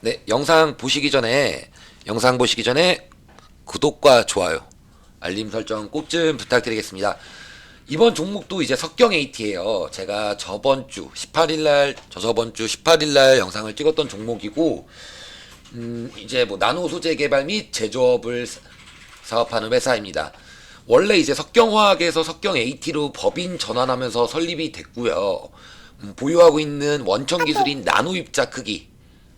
네, 영상 보시기 전에 영상 보시기 전에 구독과 좋아요, 알림 설정 꼭 좀 부탁드리겠습니다. 이번 종목도 이제 석경 AT예요. 제가 저번 주 18일 날, 저저번 주 18일 날 영상을 찍었던 종목이고 음, 이제 뭐 나노 소재 개발 및 제조업을 사- 사업하는 회사입니다. 원래 이제 석경화학에서 석경 AT로 법인 전환하면서 설립이 됐고요. 음, 보유하고 있는 원천 기술인 나노 입자 크기,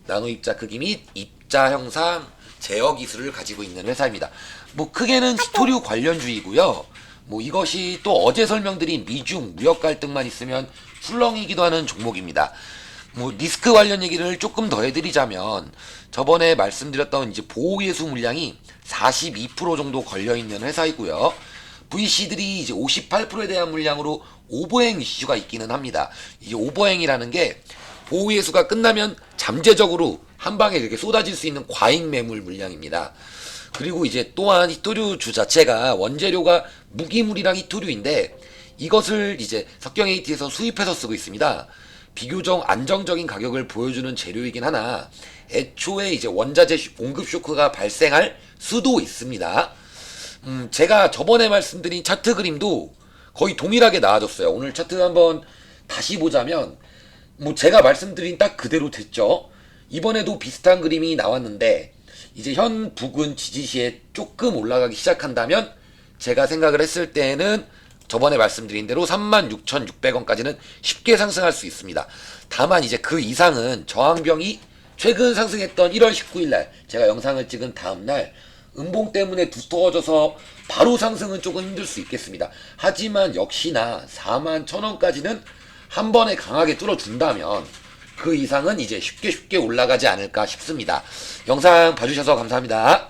나노 입자 크기 및 입자 형상 제어 기술을 가지고 있는 회사입니다. 뭐 크게는 히토류 관련주이고요. 뭐 이것이 또 어제 설명드린 미중 무역 갈등만 있으면 출렁이기도 하는 종목입니다. 뭐 리스크 관련 얘기를 조금 더 해드리자면 저번에 말씀드렸던 이제 보호 예수 물량이 42% 정도 걸려 있는 회사이고요. VC들이 이제 58%에 대한 물량으로 오버행 이슈가 있기는 합니다. 이게 오버행이라는 게 보호예수가 끝나면 잠재적으로 한 방에 이렇게 쏟아질 수 있는 과잉 매물 물량입니다. 그리고 이제 또한 히토류주 자체가 원재료가 무기물이랑 히토류인데 이것을 이제 석경 AT에서 수입해서 쓰고 있습니다. 비교적 안정적인 가격을 보여주는 재료이긴 하나 애초에 이제 원자재 쇼- 공급 쇼크가 발생할 수도 있습니다. 음, 제가 저번에 말씀드린 차트 그림도 거의 동일하게 나와줬어요. 오늘 차트 한번 다시 보자면 뭐 제가 말씀드린 딱 그대로 됐죠. 이번에도 비슷한 그림이 나왔는데 이제 현 부근 지지시에 조금 올라가기 시작한다면 제가 생각을 했을 때는 저번에 말씀드린 대로 36,600원까지는 쉽게 상승할 수 있습니다. 다만 이제 그 이상은 저항병이 최근 상승했던 1월 19일 날 제가 영상을 찍은 다음 날 음봉 때문에 두터워져서 바로 상승은 조금 힘들 수 있겠습니다. 하지만 역시나 4만 1,000원까지는 한 번에 강하게 뚫어준다면 그 이상은 이제 쉽게 쉽게 올라가지 않을까 싶습니다. 영상 봐주셔서 감사합니다.